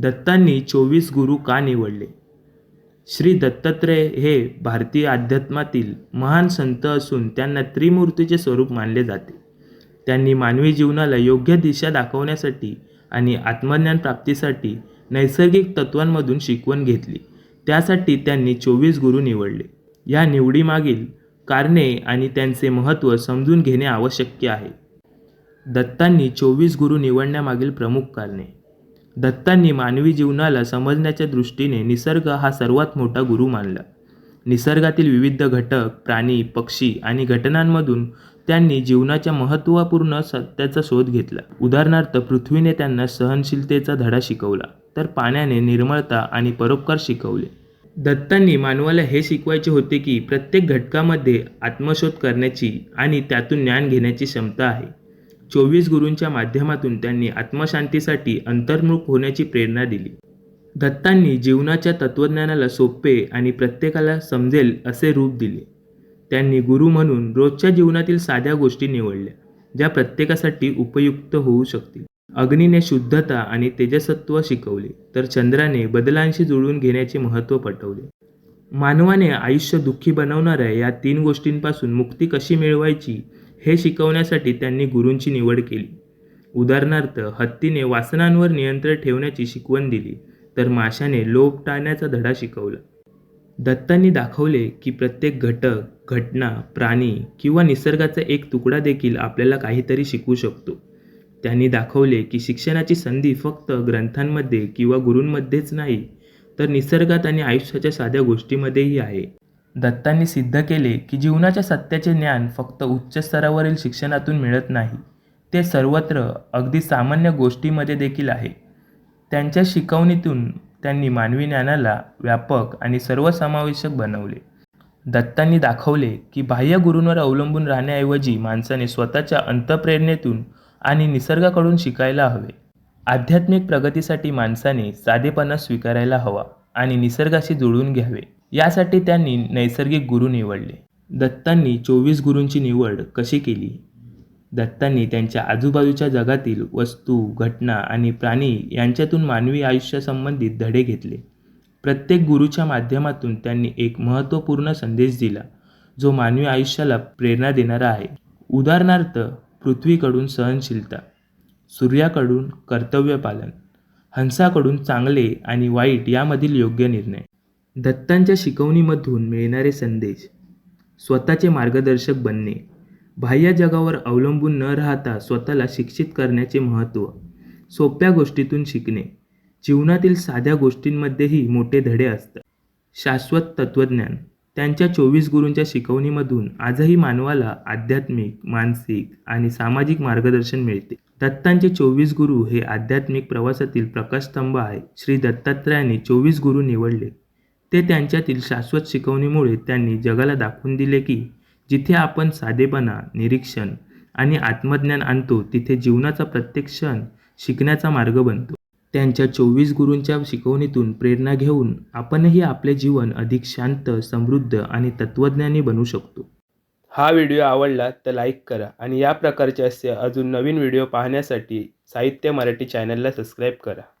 दत्तांनी चोवीस गुरु का निवडले? श्री दत्तात्रय हे भारतीय अध्यात्मातील महान संत असून त्यांना त्रिमूर्तीचे स्वरूप मानले जाते. त्यांनी मानवी जीवनाला योग्य दिशा दाखवण्यासाठी आणि आत्मज्ञान प्राप्तीसाठी नैसर्गिक तत्वांमधून शिकवण घेतली. त्यासाठी त्यांनी चोवीस गुरु निवडले. या निवडीमागील कारणे आणि त्यांचे महत्त्व समजून घेणे आवश्यक आहे. दत्तांनी चोवीस गुरु निवडण्यामागील प्रमुख कारणे दत्तांनी मानवी जीवनाला समजण्याच्या दृष्टीने निसर्ग हा सर्वात मोठा गुरु मानला. निसर्गातील विविध घटक प्राणी पक्षी आणि घटनांमधून त्यांनी जीवनाच्या महत्त्वपूर्ण सत्याचा शोध घेतला. उदाहरणार्थ पृथ्वीने त्यांना सहनशीलतेचा धडा शिकवला तर पाण्याने निर्मळता आणि परोपकार शिकवले. दत्तांनी मानवाला हे शिकवायचे होते की प्रत्येक घटकामध्ये आत्मशोध करण्याची आणि त्यातून ज्ञान घेण्याची क्षमता आहे. चोवीस गुरूंच्या माध्यमातून त्यांनी आत्मशांतीसाठी अंतर्मुख होण्याची प्रेरणा दिली. दत्तांनी जीवनाच्या तत्त्वज्ञानाला सोपे आणि प्रत्येकाला समजेल असे रूप दिले. त्यांनी गुरु म्हणून रोजच्या जीवनातील साध्या गोष्टी निवडल्या ज्या प्रत्येकासाठी उपयुक्त होऊ शकतील. अग्नीने शुद्धता आणि तेजसत्व शिकवले तर चंद्राने बदलांशी जुळवून घेण्याचे महत्त्व पटवले. मानवाने आयुष्य दुःखी बनवणाऱ्या या तीन गोष्टींपासून मुक्ती कशी मिळवायची हे शिकवण्यासाठी त्यांनी गुरूंची निवड केली. उदाहरणार्थ हत्तीने वासनांवर नियंत्रण ठेवण्याची शिकवण दिली तर माशाने लोभ टाळण्याचा धडा शिकवला. दत्तांनी दाखवले की प्रत्येक घटक घटना प्राणी किंवा निसर्गाचा एक तुकडा देखील आपल्याला काहीतरी शिकवू शकतो. त्यांनी दाखवले की शिक्षणाची संधी फक्त ग्रंथांमध्ये किंवा गुरूंमध्येच नाही तर निसर्गात आणि आयुष्याच्या साध्या गोष्टीमध्येही आहे. दत्तांनी सिद्ध केले की जीवनाच्या सत्याचे ज्ञान फक्त उच्च स्तरावरील शिक्षणातून मिळत नाही ते सर्वत्र अगदी सामान्य गोष्टीमध्ये देखील आहे. त्यांच्या शिकवणीतून त्यांनी मानवी ज्ञानाला व्यापक आणि सर्वसमावेशक बनवले. दत्तांनी दाखवले की बाह्य गुरूंवर अवलंबून राहण्याऐवजी माणसाने स्वतःच्या अंतप्रेरणेतून आणि निसर्गाकडून शिकायला हवे. आध्यात्मिक प्रगतीसाठी माणसाने साधेपणा स्वीकारायला हवा आणि निसर्गाशी जुळून घ्यावे. यासाठी त्यांनी नैसर्गिक गुरु निवडले. दत्तांनी चोवीस गुरूंची निवड कशी केली? दत्तांनी त्यांच्या आजूबाजूच्या जगातील वस्तू घटना आणि प्राणी यांच्यातून मानवी आयुष्यासंबंधित धडे घेतले. प्रत्येक गुरूच्या माध्यमातून त्यांनी एक महत्त्वपूर्ण संदेश दिला जो मानवी आयुष्याला प्रेरणा देणारा आहे. उदाहरणार्थ पृथ्वीकडून सहनशीलता सूर्याकडून कर्तव्यपालन हंसाकडून चांगले आणि वाईट यामधील योग्य निर्णय. दत्तांच्या शिकवणीमधून मिळणारे संदेश स्वतःचे मार्गदर्शक बनणे बाह्य जगावर अवलंबून न राहता स्वतःला शिक्षित करण्याचे महत्त्व सोप्या गोष्टीतून शिकणे जीवनातील साध्या गोष्टींमध्येही मोठे धडे असतात. शाश्वत तत्त्वज्ञान त्यांच्या चोवीस गुरूंच्या शिकवणीमधून आजही मानवाला आध्यात्मिक मानसिक आणि सामाजिक मार्गदर्शन मिळते. दत्तांचे चोवीस गुरु हे आध्यात्मिक प्रवासातील प्रकाशस्तंभ आहे श्री दत्तात्रयाने चोवीस गुरु निवडले. ते त्यांच्यातील शाश्वत शिकवणीमुळे त्यांनी जगाला दाखवून दिले की जिथे आपण साधेपणा निरीक्षण आणि आत्मज्ञान आणतो तिथे जीवनाचा प्रत्येक क्षण शिकण्याचा मार्ग बनतो. त्यांच्या चोवीस गुरूंच्या शिकवणीतून प्रेरणा घेऊन आपणही आपले जीवन अधिक शांत समृद्ध आणि तत्त्वज्ञानी बनवू शकतो. हा व्हिडिओ आवडला तर लाईक करा आणि या प्रकारचे असे अजून नवीन व्हिडिओ पाहण्यासाठी साहित्य मराठी चॅनलला सबस्क्राईब करा.